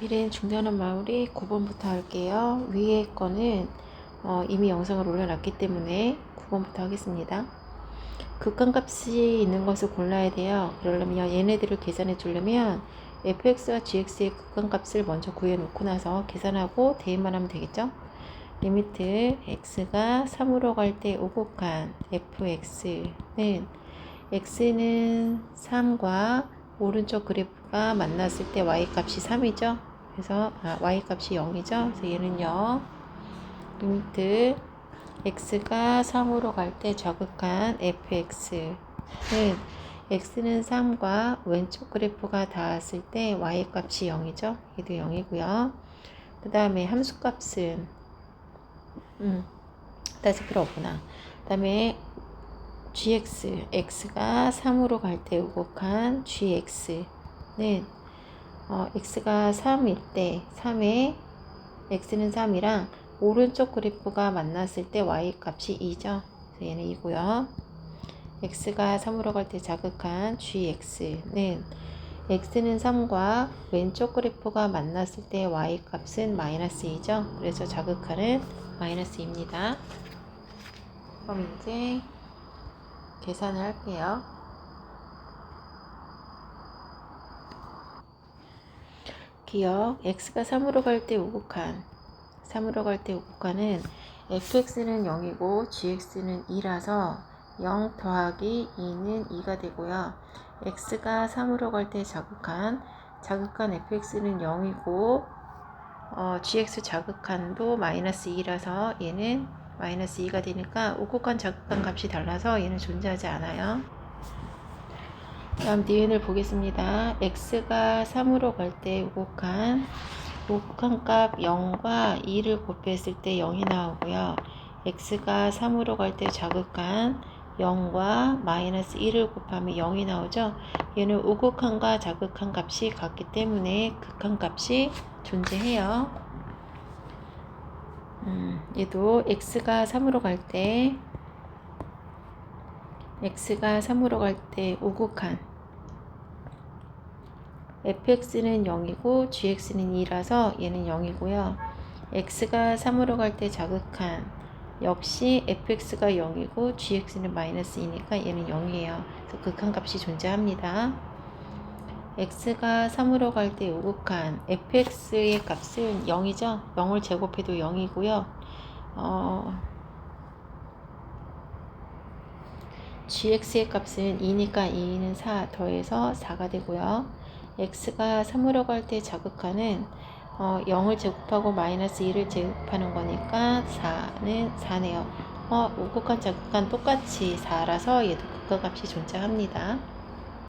미래엔 중대하는 마무리 9번부터 할게요. 위에 거는 어, 이미 영상을 올려놨기 때문에 9번부터 하겠습니다. 극한값이 있는 것을 골라야 돼요. 그러려면 얘네들을 계산해 주려면 fx와 gx의 극한값을 먼저 구해 놓고 나서 계산하고 대입만 하면 되겠죠? 리미트 x가 3으로 갈 때 오곡한 fx는 x는 3과 오른쪽 그래프 가 만났을 때 y 값이 3이죠. 그래서 아, y 값이 0이죠. 그래서 얘는 0. 리미트 x가 3으로 갈때 저극한 fx는 x는 3과 왼쪽 그래프가 닿았을 때 y 값이 0이죠. 얘도 0이고요. 그 다음에 함수 값은 음, 따질 필요 없구나. 그 다음에 gx, x가 3으로 갈 때 우곡한 gx 는 어, x가 3일 때 3에 x는 3이랑 오른쪽 그래프가 만났을 때 y 값이 2죠. 그래서 얘는 2고요. x가 3으로 갈 때 자극한 gx는 x는 3과 왼쪽 그래프가 만났을 때 y 값은 마이너스 2죠. 그래서 자극하는 마이너스 2입니다. 그럼 이제 계산을 할게요. 기억 x가 3으로 갈 때 우극한 3으로 갈 때 우극한은 fx는 0이고 gx는 2라서 0 더하기 2는 2가 되고요. x가 3으로 갈 때 자극한 자극한 fx는 0이고 어, gx 자극한도 마이너스 2라서 얘는 마이너스 2가 되니까 우극한 자극한 값이 달라서 얘는 존재하지 않아요. 다음 뒤엔을 보겠습니다. x가 3으로 갈때 우극한 우극한 값 0과 2를 곱했을 때 0이 나오고요. x가 3으로 갈 때 자극한 0과 마이너스 1을 곱하면 0이 나오죠. 얘는 우극한과 자극한 값이 같기 때문에 극한 값이 존재해요. 음, 얘도 x가 3으로 갈때 x가 3으로 갈 때 우극한 fx는 0이고 gx는 2라서 얘는 0이고요. x가 3으로 갈 때 자극한 역시 fx가 0이고 gx는 마이너스 2니까 얘는 0이에요. 그래서 극한 값이 존재합니다. x가 3으로 갈 때 우극한 fx의 값은 0이죠. 0을 제곱해도 0이고요. 어, gx의 값은 2니까 2는 4 더해서 4가 되고요. x가 3으로 갈 때 자극하는 어, 0을 제곱하고 마이너스 2를 제곱하는 거니까 4는 4네요. 어, 우극한 자극한 똑같이 4라서 얘도 극과 값이 존재합니다.